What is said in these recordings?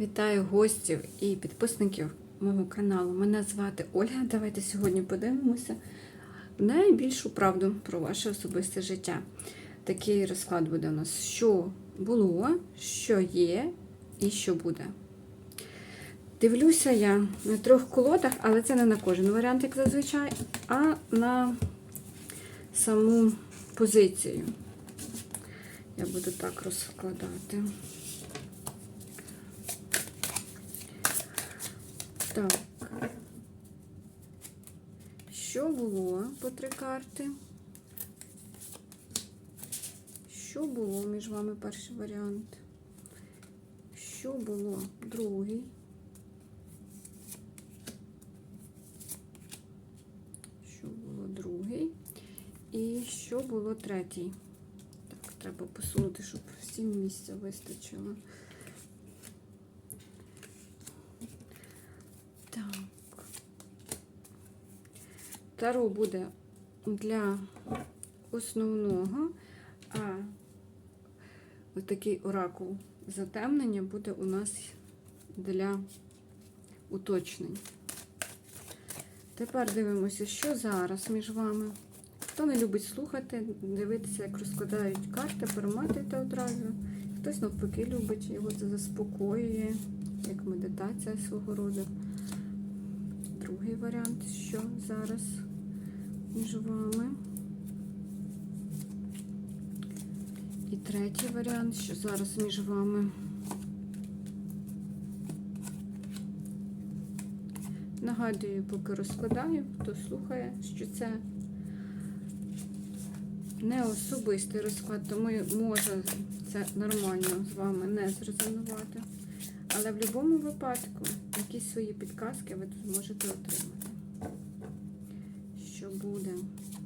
Вітаю гостів і підписників мого каналу. Мене звати Ольга. Давайте сьогодні подивимося найбільшу правду про ваше особисте життя. Такий розклад буде у нас, що було, що є і що буде. Дивлюся я на трьох колодах, але це не на кожен варіант, як зазвичай, а на саму позицію. Я буду так розкладати. Так. Що було по три карти? Що було між вами перший варіант? Що було другий? Що було другий? І що було третій? Так, треба посунути, щоб всім місця вистачило. Так. Таро буде для основного, а такий оракул затемнення буде у нас для уточнень. Тепер дивимося, що зараз між вами. Хто не любить слухати, дивитися, як розкладають карти, перематуйте одразу. Хтось навпаки любить, його це заспокоює, як медитація свого роду. Другий варіант, що зараз між вами. І третій варіант, що зараз між вами. Нагадую, поки розкладаю, хто слухає, що це не особистий розклад, тому може це нормально з вами не зрезонувати. Але в будь-якому випадку якісь свої підказки ви тут можете отримати. Буде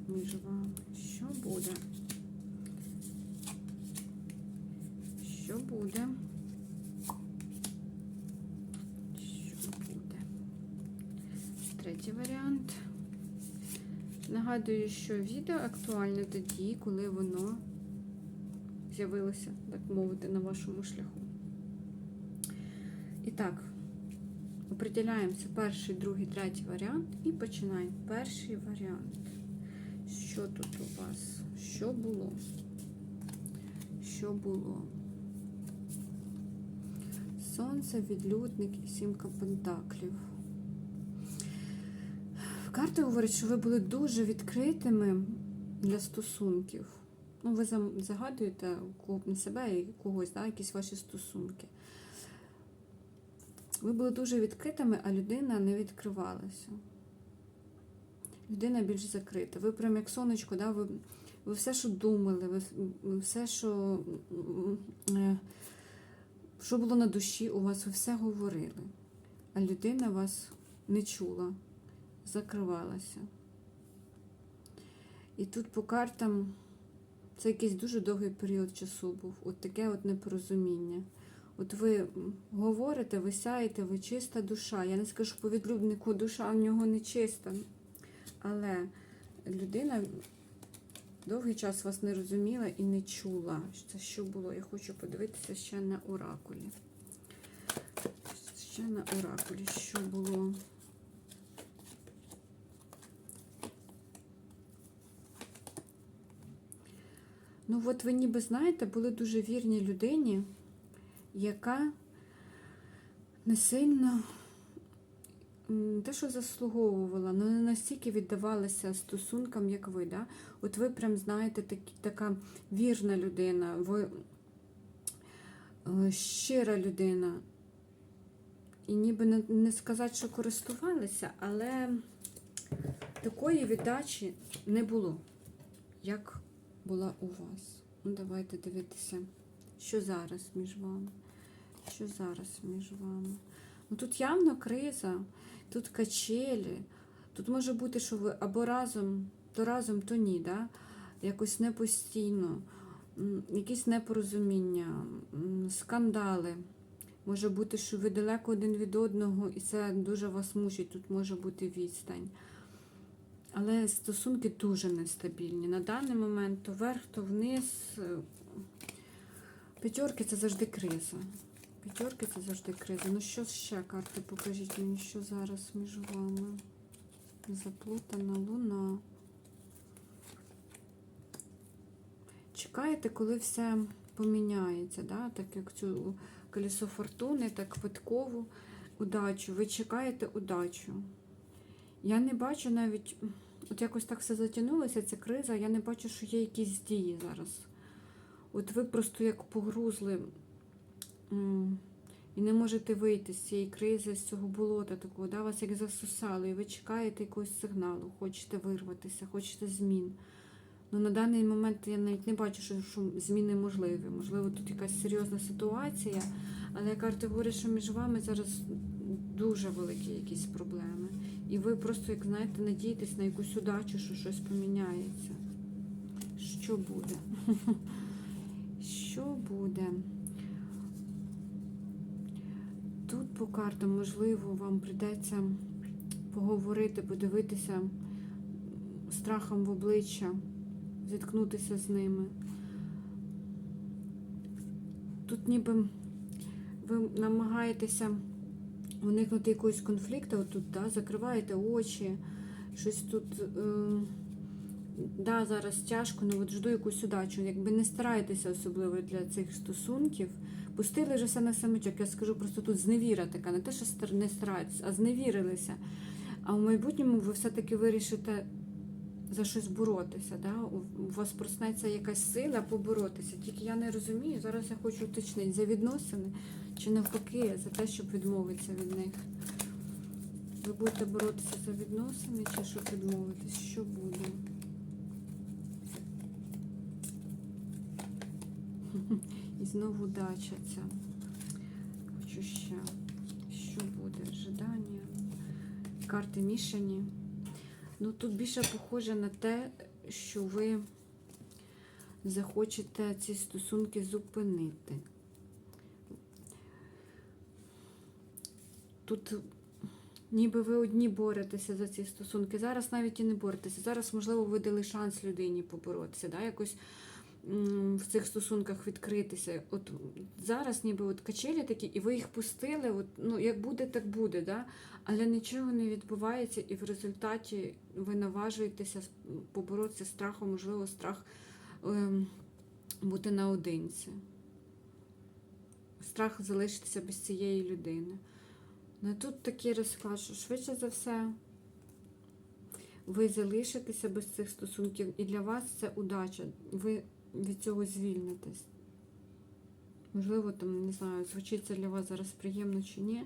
між вами? Що буде? Що буде? Що буде? Третій варіант. Нагадую, що відео актуальне тоді, коли воно з'явилося, так мовити, на вашому шляху. І так, определяємося перший, другий, третій варіант і починаємо. Перший варіант. Що тут у вас? Що було? Що було? Сонце, відлюдник і сімка пентаклів. Карта говорить, що ви були дуже відкритими для стосунків. Ну, ви загадуєте себе і когось, да, якісь ваші стосунки. Ви були дуже відкритими, а людина не відкривалася. Людина більш закрита. Ви прям як сонечко, да? ви, ви все, що думали, ви все, що що було на душі, у вас ви все говорили. А людина вас не чула, закривалася. І тут по картам це якийсь дуже довгий період часу був. От таке от непорозуміння. От ви говорите, ви сяєте, ви чиста душа. Я не скажу по відлюбнику, душа в нього не чиста. Але людина довгий час вас не розуміла і не чула. Це що було? Я хочу подивитися ще на оракулі. Ще на оракулі, що було. Ну, от ви ніби знаєте, були дуже вірні людині яка не сильно те, що заслуговувала, але не настільки віддавалася стосункам, як ви. Да? От ви прям знаєте, такі, така вірна людина, ви е, щира людина. І ніби не, не сказати, що користувалися, але такої віддачі не було, як була у вас. Ну, давайте дивитися, що зараз між вами що зараз між вами? Ну Тут явно криза, тут качелі. Тут може бути, що ви або разом, то разом, то ні. да? Якось не постійно, якісь непорозуміння, скандали. Може бути, що ви далеко один від одного, і це дуже вас мучить, тут може бути відстань. Але стосунки дуже нестабільні. На даний момент то вверх, то вниз. П'ятерки це завжди криза П'ятерки це завжди криза. Ну що ще карти? Покажіть мені, що зараз між вами. Заплутана луна. Чекаєте, коли все поміняється, да? так як цю колесо фортуни, так випадкову удачу. Ви чекаєте удачу. Я не бачу навіть, от якось так все затягнулося, ця криза, я не бачу, що є якісь дії зараз. От ви просто як погрузли і не можете вийти з цієї кризи, з цього болота такого, да? вас як засусало, і ви чекаєте якогось сигналу, хочете вирватися, хочете змін. Ну, на даний момент я навіть не бачу, що, що зміни можливі. Можливо, тут якась серйозна ситуація, але карти говорять, що між вами зараз дуже великі якісь проблеми. І ви просто, як знаєте, надієтесь на якусь удачу, що щось поміняється. Що буде? Що буде? Тут по картам, можливо, вам прийдеться поговорити, подивитися страхом в обличчя, зіткнутися з ними. Тут ніби ви намагаєтеся уникнути якогось конфлікту, отут, да, закриваєте очі, щось тут. Е Да, зараз тяжко, але от жду якусь удачу. Якби не старайтеся особливо для цих стосунків. Пустили вже все на самочок. Я скажу, просто тут зневіра така, не те, що не старайтеся, а зневірилися. А в майбутньому ви все-таки вирішите за щось боротися. Да? У вас проснеться якась сила поборотися. Тільки я не розумію. Зараз я хочу уточнити за відносини чи навпаки за те, щоб відмовитися від них. Ви будете боротися за відносини чи щоб відмовитись? Що буде? І знову дача ця. Хочу ще. Що буде? Ожидання. Карти мішані. Ну, тут більше похоже на те, що ви захочете ці стосунки зупинити. Тут ніби ви одні боретеся за ці стосунки. Зараз навіть і не боретеся. Зараз, можливо, ви дали шанс людині поборотися, да? якось в цих стосунках відкритися. От зараз ніби от качелі такі, і ви їх пустили, от, ну, як буде, так буде. Да? Але нічого не відбувається, і в результаті ви наважуєтеся поборотися страхом, можливо, страх ем, бути наодинці. Страх залишитися без цієї людини. Ну тут такий розклад, що швидше за все ви залишитеся без цих стосунків, і для вас це удача. Ви від цього звільнитесь. Можливо, там, не знаю, звучить це для вас зараз приємно чи ні,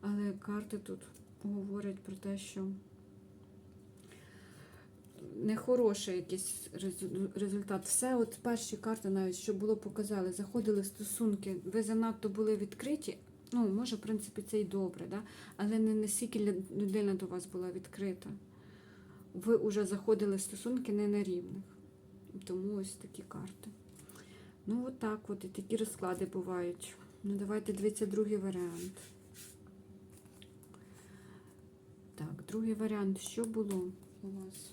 але карти тут говорять про те, що нехороший якийсь результат. Все, от перші карти, навіть що було показали, заходили стосунки, ви занадто були відкриті. Ну, може, в принципі, це й добре, да? але не настільки лю- людина до вас була відкрита. Ви вже заходили в стосунки не на рівних. Тому ось такі карти. Ну, от так от, і такі розклади бувають. Ну, давайте дивіться другий варіант. Так, другий варіант. Що було у вас?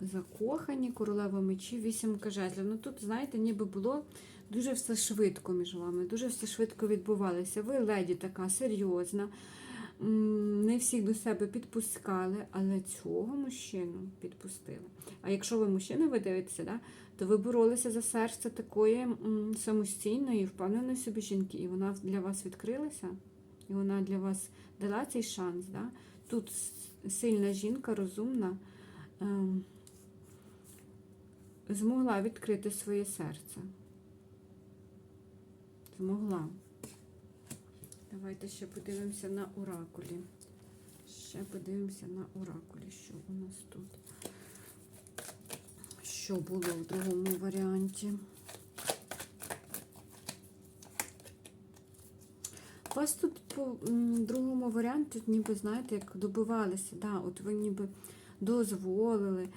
Закохані, королева мечів, вісімка жезлів. Ну тут, знаєте, ніби було дуже все швидко між вами, дуже все швидко відбувалося. Ви леді така серйозна, не всіх до себе підпускали, але цього мужчину підпустили. А якщо ви мужчина, ви дивитеся, да, то ви боролися за серце такої самостійної, впевненої собі жінки, і вона для вас відкрилася, і вона для вас дала цей шанс. Да? Тут сильна жінка, розумна. ем, змогла відкрити своє серце. Змогла. Давайте ще подивимося на оракулі. Ще подивимося на оракулі, що у нас тут. Що було в другому варіанті? Вас тут по другому варіанті, ніби, знаєте, як добивалися, да, от ви ніби дозволили,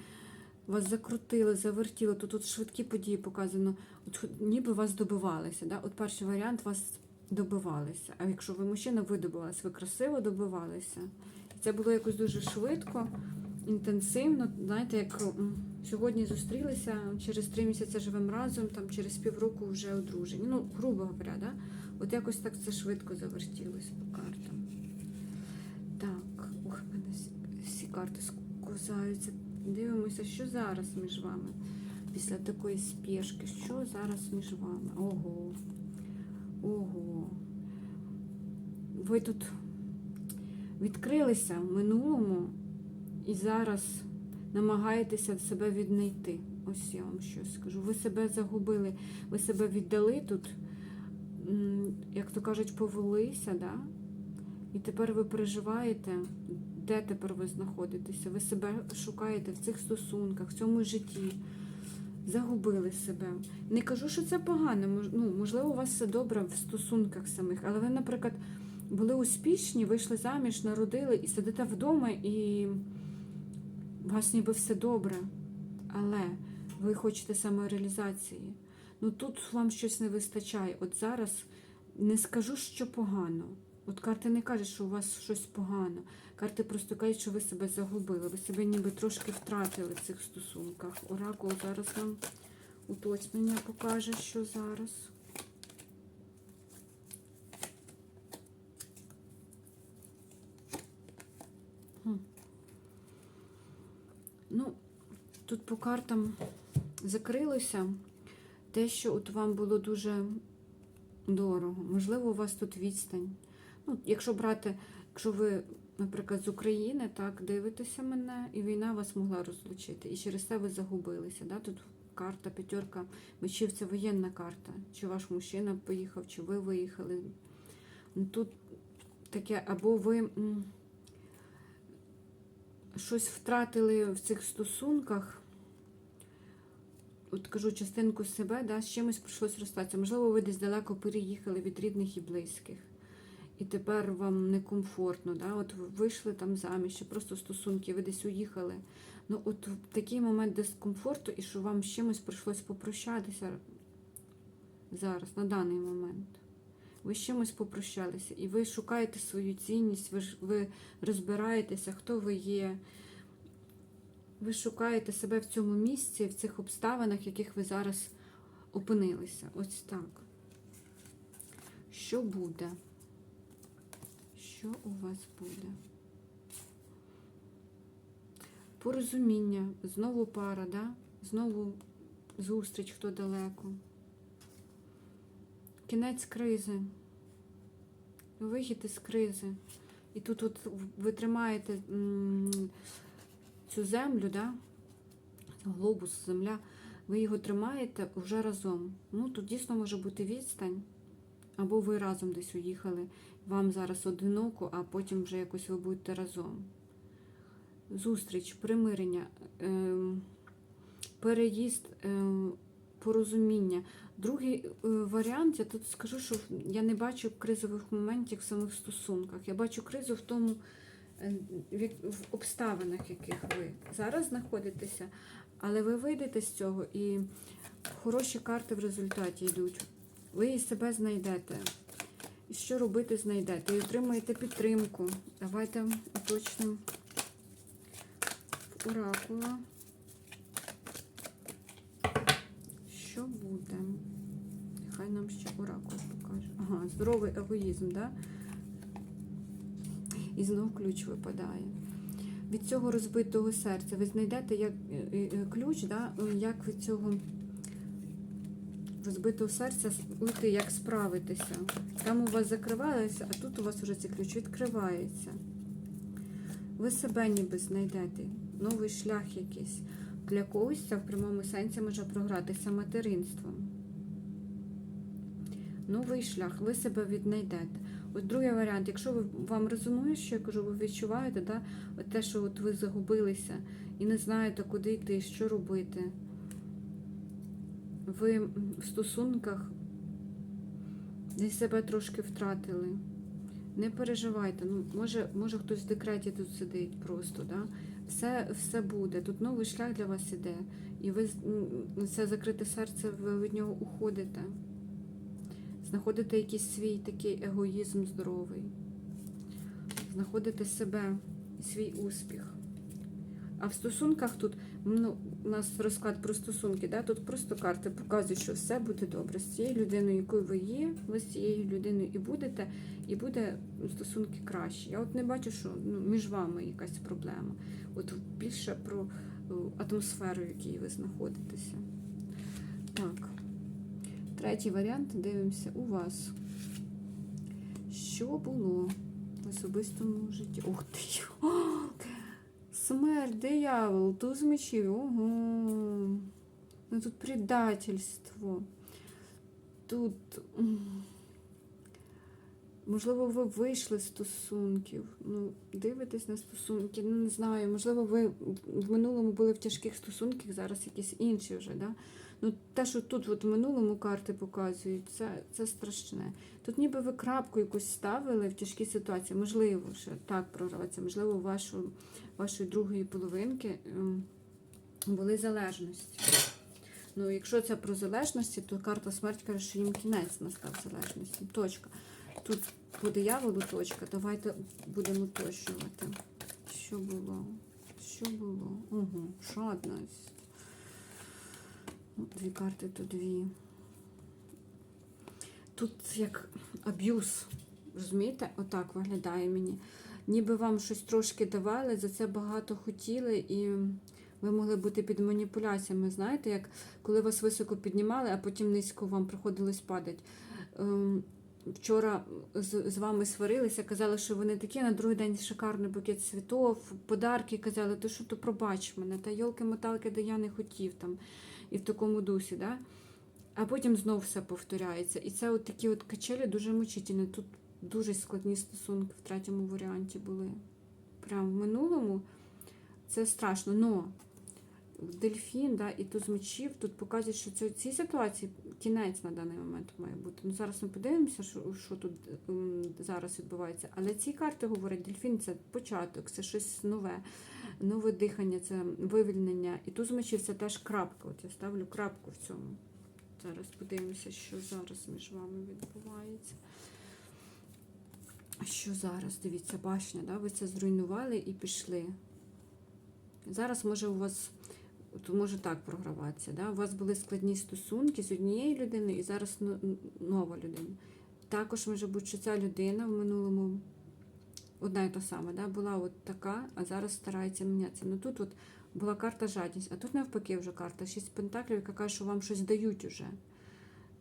вас закрутили, завертіли, тут, тут швидкі події показано, от ніби вас добивалися. Да? От перший варіант вас добивалися. А якщо ви мужчина, ви добивалися, ви красиво добивалися. Це було якось дуже швидко, інтенсивно, знаєте, як сьогодні зустрілися, через три місяці живемо разом, там через півроку вже одружені. Ну, грубо говоря, да? От якось так це швидко завертілось по картам. Так, ох, мене всі, карти сковзаються. Дивимося, що зараз між вами. Після такої спешки, що зараз між вами? Ого. Ого. Ви тут відкрилися в минулому і зараз намагаєтеся себе віднайти. Ось я вам щось скажу. Ви себе загубили, ви себе віддали тут, як то кажуть, повелися, да? і тепер ви переживаєте, де тепер ви знаходитеся. Ви себе шукаєте в цих стосунках, в цьому житті. Загубили себе. Не кажу, що це погано. Ну, можливо, у вас все добре в стосунках самих, але ви, наприклад, були успішні, вийшли заміж, народили і сидите вдома, і у вас ніби все добре. Але ви хочете самореалізації. Ну тут вам щось не вистачає. От зараз не скажу, що погано. От карти не кажуть, що у вас щось погано. Карти просто кажуть, що ви себе загубили. Ви себе ніби трошки втратили в цих стосунках. Оракул зараз нам уточнення покаже, що зараз. Хм. Ну, тут по картам закрилося те, що от вам було дуже дорого. Можливо, у вас тут відстань. Ну, якщо брати, якщо ви, наприклад, з України, так, дивитеся мене, і війна вас могла розлучити. І через це ви загубилися. Да? Тут карта, п'ятерка мечів це воєнна карта. Чи ваш мужчина поїхав, чи ви виїхали. Ну, Тут таке, або ви щось втратили в цих стосунках. От кажу частинку себе, да, з чимось прийшлось розстатися. Можливо, ви десь далеко переїхали від рідних і близьких. І тепер вам некомфортно. Да? От вийшли там заміж, чи просто стосунки, ви десь уїхали. Ну, от такий момент дискомфорту, і що вам з чимось прийшлось попрощатися зараз, на даний момент. Ви з чимось попрощалися, і ви шукаєте свою цінність, ви, ви розбираєтеся, хто ви є. Ви шукаєте себе в цьому місці, в цих обставинах, в яких ви зараз опинилися. Ось так. Що буде? Що у вас буде? Порозуміння, знову пара, да? знову зустріч, хто далеко. Кінець кризи. Вихід із кризи. І тут от ви тримаєте цю землю, да? глобус, земля, ви його тримаєте вже разом. Ну, тут дійсно може бути відстань. Або ви разом десь уїхали, вам зараз одиноко, а потім вже якось ви будете разом. Зустріч, примирення, ем, переїзд, ем, порозуміння. Другий е, варіант, я тут скажу, що я не бачу кризових моментів в самих стосунках. Я бачу кризу в тому, е, в обставинах, яких ви зараз знаходитеся, але ви вийдете з цього і хороші карти в результаті йдуть. Ви і себе знайдете. І що робити, знайдете. І отримаєте підтримку. Давайте уточнимо в оракула. Що буде? Хай нам ще оракул покаже. Ага, здоровий егоїзм, да? І знов ключ випадає. Від цього розбитого серця ви знайдете як, е, е, ключ, да? як від цього розбитого серця уйти, як справитися. Там у вас закривалося, а тут у вас вже цей ключ відкривається. Ви себе ніби знайдете, новий шлях якийсь. Для когось це в прямому сенсі може програтися материнством. Новий шлях, ви себе віднайдете. От другий варіант, якщо ви, вам резонує, що я кажу, ви відчуваєте, да, те, що от ви загубилися і не знаєте, куди йти, що робити. Ви в стосунках десь себе трошки втратили. Не переживайте. Ну, може, може хтось в декреті тут сидить просто, да? Все, все буде. Тут новий шлях для вас іде. І ви це закрите серце, ви від нього уходите. Знаходите якийсь свій такий егоїзм здоровий. Знаходите себе свій успіх. А в стосунках тут, ну, у нас розклад про стосунки, да? тут просто карти показують, що все буде добре з цією людиною, якою ви є, ви з цією людиною і будете, і буде стосунки кращі. Я от не бачу, що ну, між вами якась проблема. От більше про е, атмосферу, в якій ви знаходитеся. Так. Третій варіант дивимося у вас. Що було в особистому житті? Ух ти! Смерть, диявол, туз мечів. Ого. Ну тут предательство. Тут. Можливо, ви вийшли з стосунків. Ну, дивитесь на стосунки. Ну, не знаю. Можливо, ви в минулому були в тяжких стосунках, зараз якісь інші вже, да? Ну, те, що тут от в минулому карти показують, це, це страшне. Тут ніби ви крапку якусь ставили в тяжкій ситуації. Можливо, ще так прорватися, можливо, вашу, вашої другої половинки ем, були залежності. Ну, якщо це про залежності, то карта смерть каже, що їм кінець настав залежності. Точка. Тут по дияволу точка. Давайте будемо уточнювати. Що було? Що було? Угу, жадність. Дві карти, то дві. Тут як аб'юз. Розумієте? Отак виглядає мені. Ніби вам щось трошки давали, за це багато хотіли, і ви могли бути під маніпуляціями. Знаєте, як коли вас високо піднімали, а потім низько вам приходилось падати. Ем, Вчора з, вами сварилися, казали, що ви не такі, на другий день шикарний букет цвітов, подарки казали, то що то пробач мене, та йолки-моталки, де я не хотів там, і в такому дусі, да? а потім знов все повторяється. І це от такі от качелі дуже мучительні. Тут дуже складні стосунки в третьому варіанті були. Прямо в минулому це страшно. Но дельфін да, і туз мечів тут показують, що це, цій ситуації кінець на даний момент має бути. Ну, зараз ми подивимося, що, що тут зараз відбувається. Але ці карти говорять, дельфін це початок, це щось нове, нове дихання, це вивільнення. І туз мечів це теж крапка. От я ставлю крапку в цьому. Зараз подивимося, що зараз між вами відбувається. Що зараз? Дивіться, башня, да? ви це зруйнували і пішли. Зараз може у вас то може так програватися. Да? У вас були складні стосунки з однією людиною і зараз нова людина. Також може бути, що ця людина в минулому одна і та сама, да? була от така, а зараз старається мінятися. Ну тут от була карта жадність, а тут навпаки вже карта шість пентаклів, яка каже, що вам щось дають уже.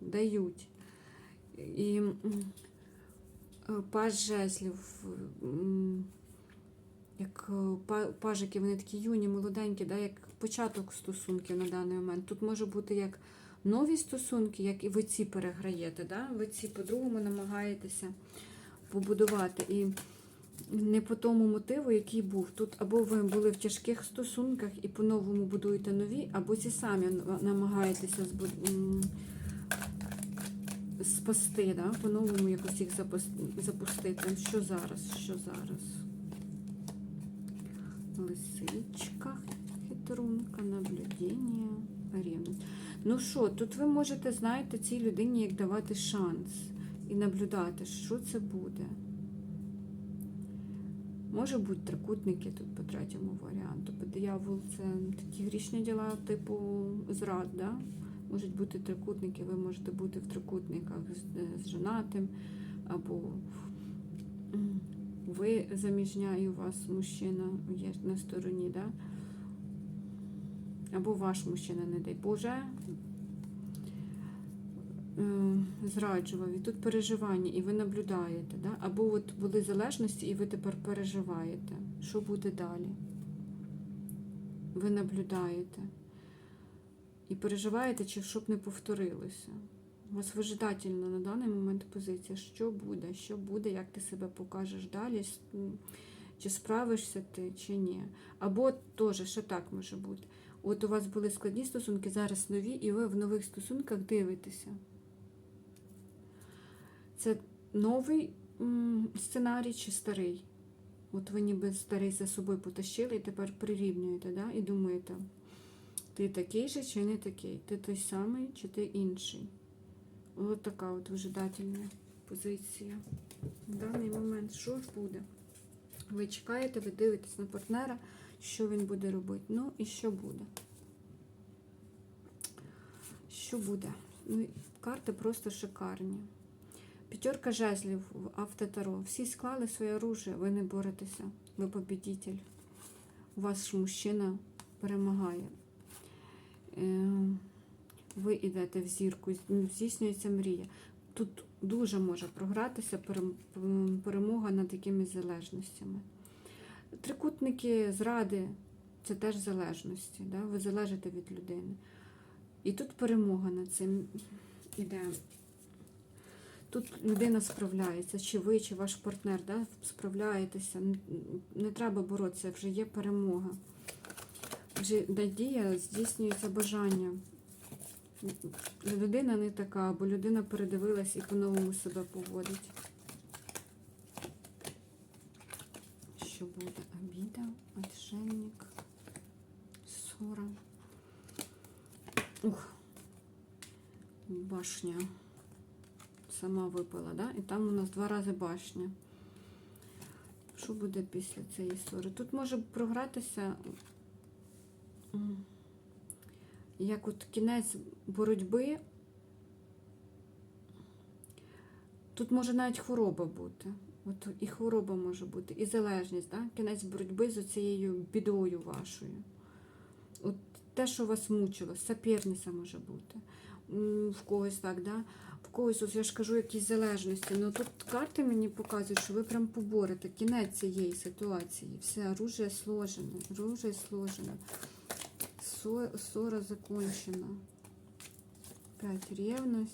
Дають. І е, паж жезлів. як е, пажики, вони такі юні, молоденькі, да, як початок стосунків на даний момент. Тут може бути як нові стосунки, як і ви ці переграєте. Да? Ви ці по-другому намагаєтеся побудувати. І не по тому мотиву, який був. Тут або ви були в тяжких стосунках і по-новому будуєте нові, або ці самі намагаєтеся збу- спасти, да? по-новому якось їх запустити. Що зараз? Що зараз? Лисичка, хитрунка, наблюдення, рівність. Ну що, тут ви можете, знаєте, цій людині як давати шанс і наблюдати, що це буде. Може бути трикутники тут по третьому варіанту. Диявол це такі грішні діла, типу зрад, да? Можуть бути трикутники, ви можете бути в трикутниках з, е, з женатим, або ви заміжня і у вас мужчина є на стороні, да? або ваш мужчина, не дай Боже, зраджував, і тут переживання, і ви наблюдаєте, да? або от були залежності, і ви тепер переживаєте. Що буде далі? Ви наблюдаєте. І переживаєте, чи щоб не повторилося. У вас вижидательна на даний момент позиція. Що буде? Що буде, як ти себе покажеш далі? Чи справишся ти, чи ні? Або теж, що так може бути. От у вас були складні стосунки, зараз нові, і ви в нових стосунках дивитеся. Це новий сценарій чи старий? От ви ніби старий за собою потащили і тепер прирівнюєте, да? і думаєте, ти такий же чи не такий? Ти той самий чи ти інший? Ось така от вижидательна позиція. В даний момент що ж буде? Ви чекаєте, ви дивитесь на партнера, що він буде робити. Ну і що буде? Що буде? Ну, карти просто шикарні. П'ятерка жезлів в автотаро. Всі склали своє оружие, ви не боретеся, ви побідітель. У вас мужчина перемагає. Е, Ви йдете в зірку, ну, здійснюється мрія. Тут дуже може програтися перемога над якимись залежностями. Трикутники зради це теж залежності. Да? Ви залежите від людини. І тут перемога над цим іде. Тут людина справляється, чи ви, чи ваш партнер, да, справляєтеся. Не треба боротися, вже є перемога. Вже надія здійснюється бажання. Людина не така, бо людина передивилась і по-новому себе поводить. Що буде? Обіда, отшельник, ссора. Ух, башня сама випала, да? І там у нас два рази башня. Що буде після цієї ссори? Тут може програтися як от кінець боротьби. Тут може навіть хвороба бути. От і хвороба може бути, і залежність, да? кінець боротьби з цією бідою вашою. От те, що вас мучило, соперниця може бути. В когось так, да? В когось, ось я ж кажу, якісь залежності. Ну тут карти мені показують, що ви прям поборете кінець цієї ситуації. Все, оружие сложено, оружие сложено. Ссора закончена. Опять ревность,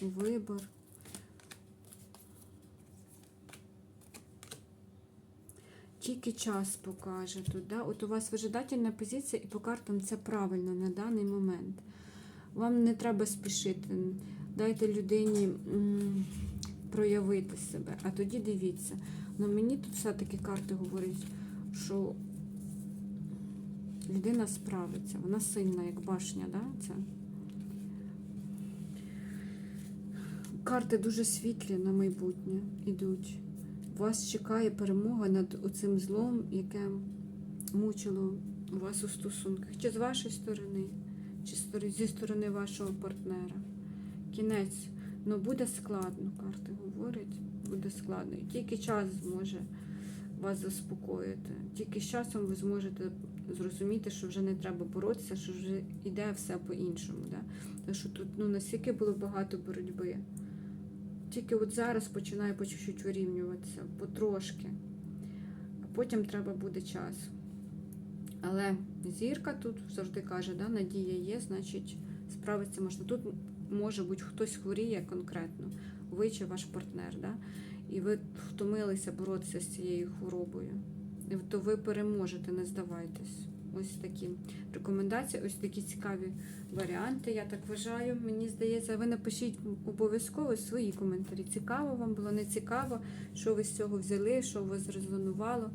вибор. Тільки час покаже тут. Да? От у вас вижидательна позиція, і по картам це правильно на даний момент. Вам не треба спішити. Дайте людині проявити себе. А тоді дивіться. Ну мені тут все-таки карти говорять, що людина справиться. Вона сильна, як башня, да? Це. Карти дуже світлі на майбутнє йдуть. Вас чекає перемога над оцим злом, яке мучило вас у стосунках. Чи з вашої сторони, чи зі сторони вашого партнера. Кінець. Ну буде складно, карти говорять, буде складно. І тільки час зможе вас заспокоїти. Тільки з часом ви зможете зрозуміти, що вже не треба боротися, що вже йде все по-іншому. Да? Тому що тут ну, настільки було багато боротьби. Тільки от зараз починає по чуть-чуть вирівнюватися, потрошки. А потім треба буде час. Але зірка тут завжди каже, да, надія є, значить справитися можна. Тут може бути хтось хворіє конкретно, ви чи ваш партнер, да? і ви втомилися боротися з цією хворобою. То ви переможете, не здавайтесь. Ось такі рекомендації, ось такі цікаві варіанти, я так вважаю. Мені здається, ви напишіть обов'язково свої коментарі. Цікаво вам було, не цікаво, що ви з цього взяли, що у вас зрезонувало.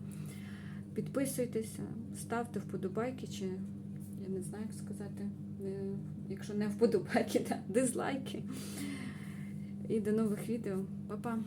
Підписуйтеся, ставте вподобайки, чи я не знаю, як сказати, якщо не вподобайки, да, дизлайки. І до нових відео. Па-па!